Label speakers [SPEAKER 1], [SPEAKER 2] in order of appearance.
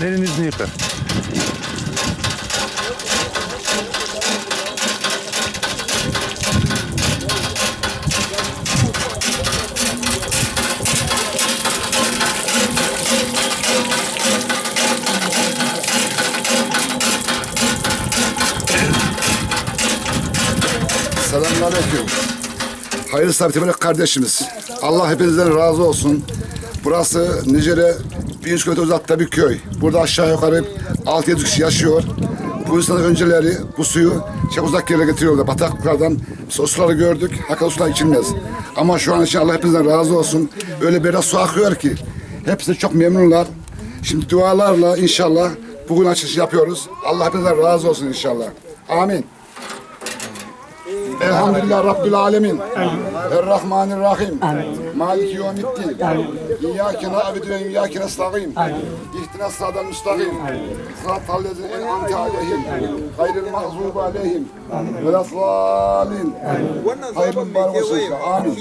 [SPEAKER 1] Elini yüzünü yıka.
[SPEAKER 2] Selamünaleyküm. Hayırlı sabitli kardeşimiz. Allah hepinizden razı olsun. Burası Nice'de 1100 kilometre uzakta bir köy. Burada aşağı yukarı 6-7 kişi yaşıyor. Bu insanlar önceleri bu suyu çok uzak yere getiriyorlar. Bataklıklardan suları gördük. Hakikaten sular içilmez. Ama şu an için Allah hepinizden razı olsun. Öyle biraz su akıyor ki. Hepsi çok memnunlar. Şimdi dualarla inşallah bugün açılış yapıyoruz. Allah hepinizden razı olsun inşallah. Amin. Elhamdülillah Rabbil Alemin. Errahmanirrahim. Maliki yevmiddin. İyyâke na'budu ve iyyâke nesta'in. İhtina sıratal müstakim. Sıratal lezine en'amte aleyhim. Gayril mağzubi aleyhim. Ve la Hayırlı mübarek olsun. Amin.